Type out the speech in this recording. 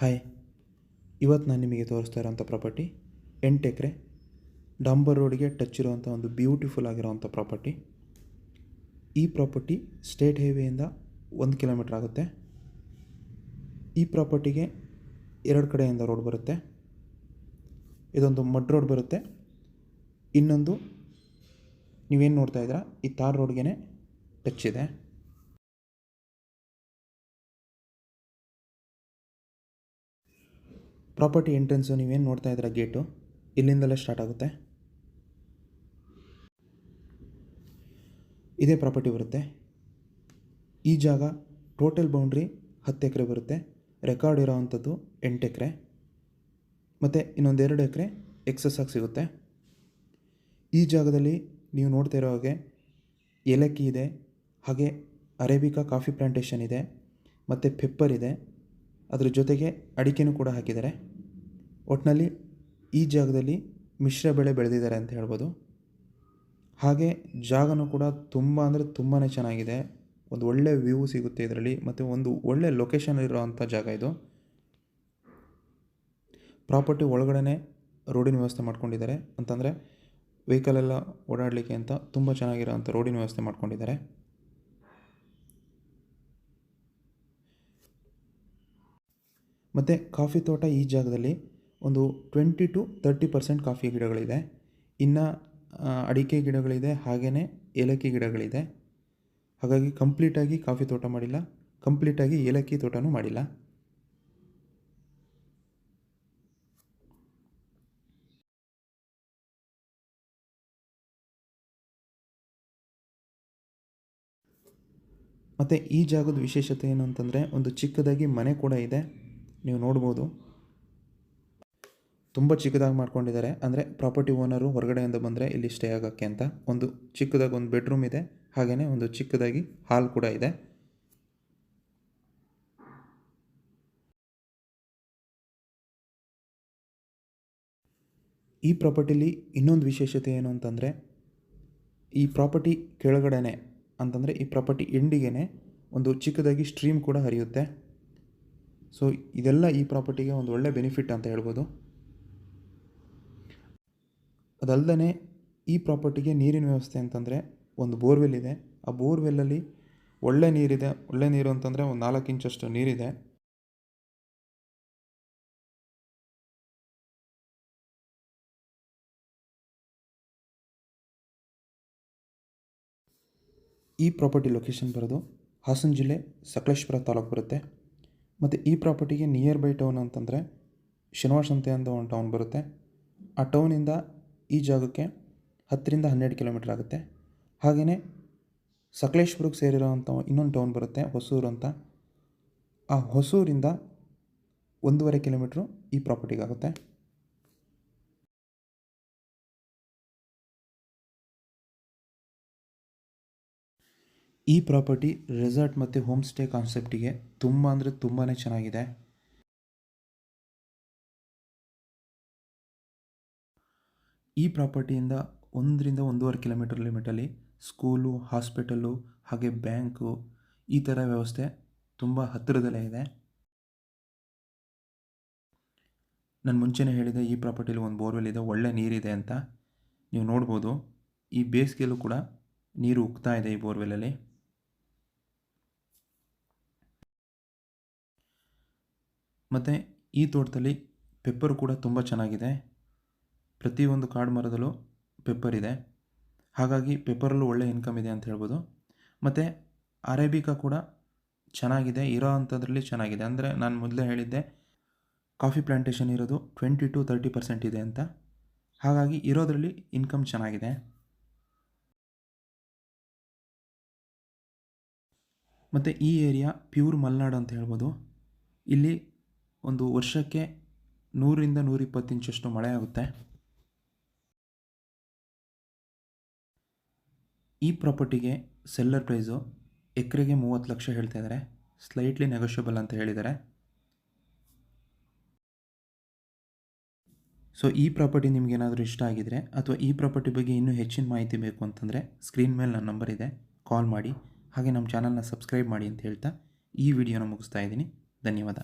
Hi. ಇವತ್ತು ನಾನು ನಿಮಗೆ ತೋರಿಸ್ತಾ ಇರೋಂಥ ಪ್ರಾಪರ್ಟಿ ಎಂಟು ಎಕರೆ ಡಾಂಬರ್ ರೋಡ್ಗೆ ಟಚ್ ಇರುವಂಥ ಒಂದು ಬ್ಯೂಟಿಫುಲ್ ಆಗಿರೋವಂಥ ಪ್ರಾಪರ್ಟಿ ಈ ಪ್ರಾಪರ್ಟಿ ಸ್ಟೇಟ್ ಹೈವೇಯಿಂದ ಒಂದು ಕಿಲೋಮೀಟ್ರ್ ಆಗುತ್ತೆ. ಈ ಪ್ರಾಪರ್ಟಿಗೆ ಎರಡು ಕಡೆಯಿಂದ ರೋಡ್ ಬರುತ್ತೆ. ಇದೊಂದು ಮಡ್ ರೋಡ್ ಬರುತ್ತೆ. ಇನ್ನೊಂದು ನೀವೇನು ನೋಡ್ತಾ ಇದ್ದೀರಾ, ಈ ತಾರ್ ರೋಡ್ಗೆ ಟಚ್ ಇದೆ. ಪ್ರಾಪರ್ಟಿ ಎಂಟ್ರೆನ್ಸು ನೀವೇನು ನೋಡ್ತಾ ಇದ್ದೀರಾ ಗೇಟು? ಇಲ್ಲಿಂದಲೇ ಸ್ಟಾರ್ಟ್ ಆಗುತ್ತೆ. ಇದೇ ಪ್ರಾಪರ್ಟಿ ಬರುತ್ತೆ. ಈ ಜಾಗ ಟೋಟಲ್ ಬೌಂಡ್ರಿ ಹತ್ತು ಎಕರೆ ಬರುತ್ತೆ. ರೆಕಾರ್ಡ್ ಇರೋವಂಥದ್ದು ಎಂಟು ಎಕರೆ. ಮತ್ತು ಇನ್ನೊಂದು ಎರಡು ಎಕರೆ ಎಕ್ಸಸ್ ಆಗಿ ಸಿಗುತ್ತೆ. ಈ ಜಾಗದಲ್ಲಿ ನೀವು ನೋಡ್ತಾ ಇರೋ ಹಾಗೆ ಏಲಕ್ಕಿ ಇದೆ, ಹಾಗೆ ಅರೇಬಿಕಾ ಕಾಫಿ ಪ್ಲಾಂಟೇಷನ್ ಇದೆ, ಮತ್ತು ಪೆಪ್ಪರ್ ಇದೆ. ಅದರ ಜೊತೆಗೆ ಅಡಿಕೆನೂ ಕೂಡ ಹಾಕಿದ್ದಾರೆ. ಒಟ್ಟಿನಲ್ಲಿ ಈ ಜಾಗದಲ್ಲಿ ಮಿಶ್ರ ಬೆಳೆ ಬೆಳೆದಿದ್ದಾರೆ ಅಂತ ಹೇಳ್ಬೋದು. ಹಾಗೆ ಜಾಗನೂ ಕೂಡ ತುಂಬ ಅಂದರೆ ತುಂಬಾ ಚೆನ್ನಾಗಿದೆ. ಒಂದು ಒಳ್ಳೆಯ ವ್ಯೂ ಸಿಗುತ್ತೆ ಇದರಲ್ಲಿ, ಮತ್ತು ಒಂದು ಒಳ್ಳೆಯ ಲೊಕೇಶನ್ ಇರೋವಂಥ ಜಾಗ ಇದು. ಪ್ರಾಪರ್ಟಿ ಒಳಗಡೆ ರೋಡಿನ ವ್ಯವಸ್ಥೆ ಮಾಡ್ಕೊಂಡಿದ್ದಾರೆ. ಅಂತಂದರೆ ವೆಹಿಕಲ್ ಎಲ್ಲ ಓಡಾಡಲಿಕ್ಕೆ ಅಂತ ತುಂಬ ಚೆನ್ನಾಗಿರೋವಂಥ ರೋಡಿನ ವ್ಯವಸ್ಥೆ ಮಾಡ್ಕೊಂಡಿದ್ದಾರೆ. ಮತ್ತು ಕಾಫಿ ತೋಟ ಈ ಜಾಗದಲ್ಲಿ ಒಂದು twenty to thirty percent coffee ಗಿಡಗಳಿದೆ. ಇನ್ನು ಅಡಿಕೆ ಗಿಡಗಳಿದೆ ಹಾಗೆಯೇ ಏಲಕ್ಕಿ ಗಿಡಗಳಿದೆ. ಹಾಗಾಗಿ ಕಂಪ್ಲೀಟಾಗಿ ಕಾಫಿ ತೋಟ ಮಾಡಿಲ್ಲ. ಕಂಪ್ಲೀಟಾಗಿ ಏಲಕ್ಕಿ ತೋಟನೂ ಮಾಡಿಲ್ಲ. ಮತ್ತು ಈ ಜಾಗದ ವಿಶೇಷತೆ ಏನು ಅಂತಂದರೆ, ಒಂದು ಚಿಕ್ಕದಾಗಿ ಮನೆ ಕೂಡ ಇದೆ. ನೀವು ನೋಡ್ಬೋದು. ತುಂಬ ಚಿಕ್ಕದಾಗಿ ಮಾಡ್ಕೊಂಡಿದ್ದಾರೆ. ಅಂದರೆ ಪ್ರಾಪರ್ಟಿ ಓನರು ಹೊರಗಡೆಯಿಂದ ಬಂದರೆ ಇಲ್ಲಿ ಸ್ಟೇ ಆಗೋಕ್ಕೆ ಅಂತ ಒಂದು ಚಿಕ್ಕದಾಗಿ ಒಂದು ಬೆಡ್ರೂಮ್ ಇದೆ. ಹಾಗೆಯೇ ಒಂದು ಚಿಕ್ಕದಾಗಿ ಹಾಲ್ ಕೂಡ ಇದೆ. ಈ ಪ್ರಾಪರ್ಟಿಲಿ ಇನ್ನೊಂದು ವಿಶೇಷತೆ ಏನು ಅಂತಂದರೆ, ಈ ಪ್ರಾಪರ್ಟಿ ಕೆಳಗಡೆನೆ ಅಂತಂದರೆ ಈ ಪ್ರಾಪರ್ಟಿ ಎಂಡಿಗೆ ಒಂದು ಚಿಕ್ಕದಾಗಿ ಸ್ಟ್ರೀಮ್ ಕೂಡ ಹರಿಯುತ್ತೆ. ಸೊ ಇದೆಲ್ಲ ಈ ಪ್ರಾಪರ್ಟಿಗೆ ಒಂದು ಒಳ್ಳೆ ಬೆನಿಫಿಟ್ ಅಂತ ಹೇಳ್ಬೋದು. ಅದಲ್ಲದೆ ಈ ಪ್ರಾಪರ್ಟಿಗೆ ನೀರಿನ ವ್ಯವಸ್ಥೆ ಅಂತಂದರೆ ಒಂದು ಬೋರ್ವೆಲ್ ಇದೆ. ಆ ಬೋರ್ವೆಲ್ಲಲ್ಲಿ ಒಳ್ಳೆ ನೀರಿದೆ. ಒಳ್ಳೆ ನೀರು ಅಂತಂದರೆ ಒಂದು ನಾಲ್ಕು ಇಂಚಷ್ಟು ನೀರಿದೆ. ಈ ಪ್ರಾಪರ್ಟಿ ಲೊಕೇಶನ್ ಬರೋದು ಹಾಸನ ಜಿಲ್ಲೆ ಸಕಲೇಶ್ಪುರ ತಾಲೂಕು ಬರುತ್ತೆ. ಮತ್ತು ಈ ಪ್ರಾಪರ್ಟಿಗೆ ನಿಯರ್ ಬೈ ಟೌನ್ ಅಂತಂದರೆ ಶನಿವಾರ ಸಂತೆ ಅಂತ ಒಂದು ಟೌನ್ ಬರುತ್ತೆ. ಆ ಟೌನಿಂದ ಈ ಜಾಗಕ್ಕೆ ಹತ್ತರಿಂದ ಹನ್ನೆರಡು ಕಿಲೋಮೀಟ್ರ್ ಆಗುತ್ತೆ. ಹಾಗೆಯೇ ಸಕಲೇಶ್ಪುರಕ್ಕೆ ಸೇರಿರೋವಂಥ ಇನ್ನೊಂದು ಟೌನ್ ಬರುತ್ತೆ, ಹೊಸೂರು ಅಂತ. ಆ ಹೊಸೂರಿಂದ ಒಂದೂವರೆ ಕಿಲೋಮೀಟ್ರು ಈ ಪ್ರಾಪರ್ಟಿಗಾಗುತ್ತೆ ಈ ಪ್ರಾಪರ್ಟಿ ರೆಸಾರ್ಟ್ ಮತ್ತು ಹೋಮ್ ಸ್ಟೇ ಕಾನ್ಸೆಪ್ಟಿಗೆ ತುಂಬ ಅಂದರೆ ತುಂಬಾ ಚೆನ್ನಾಗಿದೆ. ಈ ಪ್ರಾಪರ್ಟಿಯಿಂದ ಒಂದರಿಂದ ಒಂದೂವರೆ ಕಿಲೋಮೀಟರ್ ಲಿಮಿಟಲ್ಲಿ ಸ್ಕೂಲು, ಹಾಸ್ಪಿಟಲು ಹಾಗೆ ಬ್ಯಾಂಕು ಈ ಥರ ವ್ಯವಸ್ಥೆ ತುಂಬ ಹತ್ತಿರದಲ್ಲೇ ಇದೆ. ನಾನು ಮುಂಚೆನೇ ಹೇಳಿದೆ ಈ ಪ್ರಾಪರ್ಟಿಲಿ ಒಂದು ಬೋರ್ವೆಲ್ ಇದೆ, ಒಳ್ಳೆ ನೀರಿದೆ ಅಂತ. ನೀವು ನೋಡ್ಬೋದು, ಈ ಬೇಸಿಗೆಯಲ್ಲೂ ಕೂಡ ನೀರು ಉಕ್ತಾ ಇದೆ ಈ ಬೋರ್ವೆಲಲ್ಲಿ. ಮತ್ತು ಈ ತೋಟದಲ್ಲಿ ಪೆಪ್ಪರ್ ಕೂಡ ತುಂಬ ಚೆನ್ನಾಗಿದೆ. ಪ್ರತಿಯೊಂದು ಕಾಡು ಮರದಲ್ಲೂ ಪೆಪ್ಪರ್ ಇದೆ. ಹಾಗಾಗಿ ಪೆಪ್ಪರಲ್ಲೂ ಒಳ್ಳೆ ಇನ್ಕಮ್ ಇದೆ ಅಂತ ಹೇಳ್ಬೋದು. ಮತ್ತು ಅರೇಬಿಕಾ ಕೂಡ ಚೆನ್ನಾಗಿದೆ, ಇರೋ ಅಂಥದ್ರಲ್ಲಿ ಚೆನ್ನಾಗಿದೆ. ಅಂದರೆ ನಾನು ಮೊದಲೇ ಹೇಳಿದ್ದೆ ಕಾಫಿ ಪ್ಲಾಂಟೇಷನ್ ಇರೋದು ಟ್ವೆಂಟಿ ಟು ತರ್ಟಿ ಪರ್ಸೆಂಟ್ ಇದೆ ಅಂತ. ಹಾಗಾಗಿ ಇರೋದರಲ್ಲಿ ಇನ್ಕಮ್ ಚೆನ್ನಾಗಿದೆ. ಮತ್ತು ಈ ಏರಿಯಾ ಪ್ಯೂರ್ ಮಲೆನಾಡು ಅಂತ ಹೇಳ್ಬೋದು. ಇಲ್ಲಿ ಒಂದು ವರ್ಷಕ್ಕೆ ನೂರಿಂದ ನೂರಿಪ್ಪತ್ತು ಇಂಚಷ್ಟು ಮಳೆ ಆಗುತ್ತೆ. ಈ ಪ್ರಾಪರ್ಟಿಗೆ ಸೆಲ್ಲರ್ ಪ್ರೈಸು ಎಕರೆಗೆ ಮೂವತ್ತು ಲಕ್ಷ ಹೇಳ್ತಾ ಇದ್ದಾರೆ ಸ್ಲೈಟ್ಲಿ ನೆಗೋಷಿಯಬಲ್ ಅಂತ ಹೇಳಿದ್ದಾರೆ ಸೊ ಈ ಪ್ರಾಪರ್ಟಿ ನಿಮಗೇನಾದರೂ ಇಷ್ಟ ಆಗಿದರೆ ಅಥವಾ ಈ ಪ್ರಾಪರ್ಟಿ ಬಗ್ಗೆ ಇನ್ನೂ ಹೆಚ್ಚಿನ ಮಾಹಿತಿ ಬೇಕು ಅಂತಂದರೆ ಸ್ಕ್ರೀನ್ ಮೇಲೆ ನನ್ನ ನಂಬರ್ ಇದೆ. ಕಾಲ್ ಮಾಡಿ. ಹಾಗೆ ನಮ್ಮ ಚಾನಲ್ನ ಸಬ್ಸ್ಕ್ರೈಬ್ ಮಾಡಿ ಅಂತ ಹೇಳ್ತಾ ಈ ವಿಡಿಯೋನ ಮುಗಿಸ್ತಾ ಇದ್ದೀನಿ. ಧನ್ಯವಾದ.